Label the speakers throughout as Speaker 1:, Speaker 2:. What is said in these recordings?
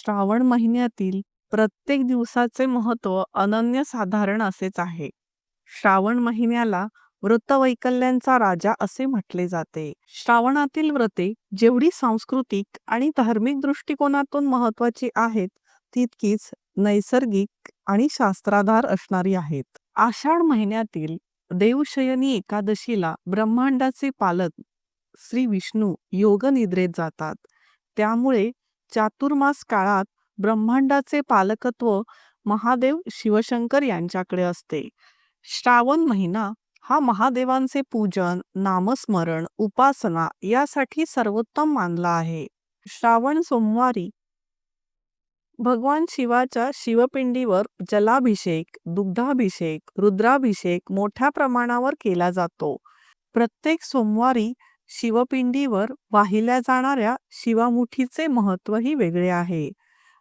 Speaker 1: श्रावण महिन्यातील प्रत्येक दिवसाचे महत्त्व अनन्यसाधारण असेच आहे. श्रावण महिन्याला व्रतवैकल्यांचा राजा असे म्हटले जाते. श्रावणातील व्रते जेवढी सांस्कृतिक आणि धार्मिक दृष्टिकोनातून महत्त्वाची आहेत, तितकीच नैसर्गिक आणि शास्त्राधार असणारी आहेत. आषाढ महिन्यातील देवशयनी एकादशीला ब्रह्मांडाचे पालक श्री विष्णू योगनिद्रेत जातात. त्यामुळे चातुर्मास काळात ब्रह्मांडाचे पालकत्व महादेव शिवशंकर यांच्याकडे असते. श्रावण महिना हा महादेवांचे पूजन, नामस्मरण, उपासना यासाठी सर्वोत्तम मानला आहे. श्रावण सोमवारी भगवान शिवाच्या शिवपिंडीवर जलाभिषेक, दुग्धाभिषेक, रुद्राभिषेक मोठ्या प्रमाणावर केला जातो. प्रत्येक सोमवारी शिवपिंडीवर वाहिल्या जाणाऱ्या शिवामुठीचे महत्त्वही वेगळे आहे.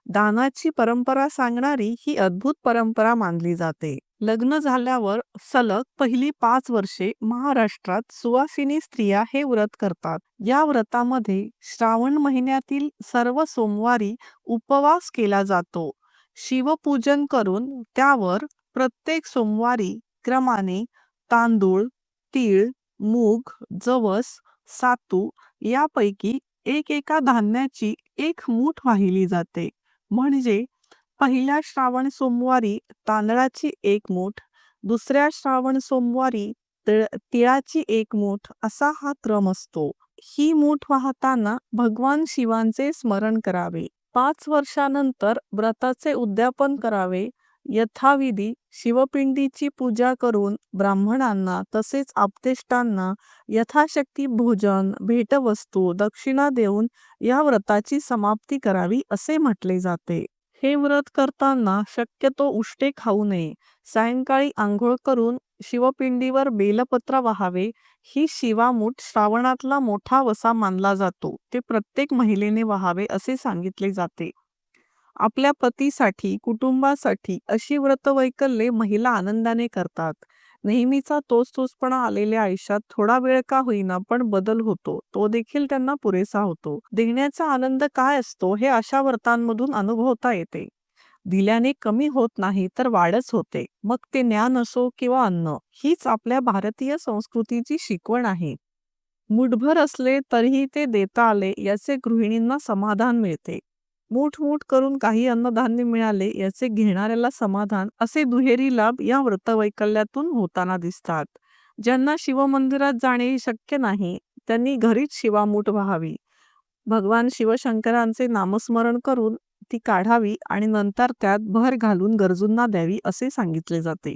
Speaker 1: दानाची परंपरा सांगणारी ही अद्भुत परंपरा मानली जाते. लग्न झाल्यावर सलग पहिली पाच वर्षे महाराष्ट्रात सुवासिनी स्त्रिया हे व्रत करतात. या व्रतामध्ये श्रावण महिन्यातील सर्व सोमवारी उपवास केला जातो. शिवपूजन करून त्यावर प्रत्येक सोमवारी क्रमाने तांदूळ, तीळ, मूग, जवस, सातू यापैकी एकेका धान्याची एक मूठ वाहिली जाते. म्हणजे पहिल्या श्रावण सोमवारी तांदळाची एक मूठ, दुसऱ्या श्रावण सोमवारी तिळाची एक मूठ असा हा क्रम असतो. ही मूठ वाहताना भगवान शिवांचे स्मरण करावे. पाच वर्षानंतर व्रताचे उद्यापन करावे. यथाविधी शिवपिंडीची पूजा करून ब्राह्मणांना तसेच आप्तेष्टांना यथाशक्ती भोजन, भेटवस्तू, दक्षिणा देऊन या व्रताची समाप्ती करावी असे म्हटले जाते. हे व्रत करताना शक्यतो उष्टे खाऊ नये. सायंकाळी आंघोळ करून शिवपिंडीवर बेलपत्र वाहावे. ही शिवामूठ श्रावणातला मोठा वसा मानला जातो. ते प्रत्येक महिलेने वाहावे असे सांगितले जाते. आपल्या पतीसाठी, कुटुंबासाठी अशी व्रतवैकल्ये महिला आनंदाने करतात. नेहमीचा तोच तोचपणा आलेल्या आयुष्यात थोडा वेळ का होईना पण बदल होतो. तो देखील त्यांना पुरेसा होतो. देण्याचा आनंद काय असतो हे अशा व्रतांमधून अनुभवता येते. दिल्याने कमी होत नाही तर वाढच होते. मग ते ज्ञान असो किंवा अन्न. हीच आपल्या भारतीय संस्कृतीची शिकवण आहे. मुठभर असले तरीही ते देता आले याचे गृहिणींना समाधान मिळते. मूठ मूठ करून काही अन्नधान्य मिळाले याचे घेणाऱ्याला समाधान असे दुहेरी लाभ या व्रतवैकल्यातून होताना दिसतात. ज्यांना शिवमंदिरात जाणे शक्य नाही त्यांनी घरीच शिवामूठ व्हावी भगवान शिवशंकरांचे नामस्मरण करून ती काढावी आणि नंतर त्यात भर घालून गरजूंना द्यावी असे सांगितले जाते.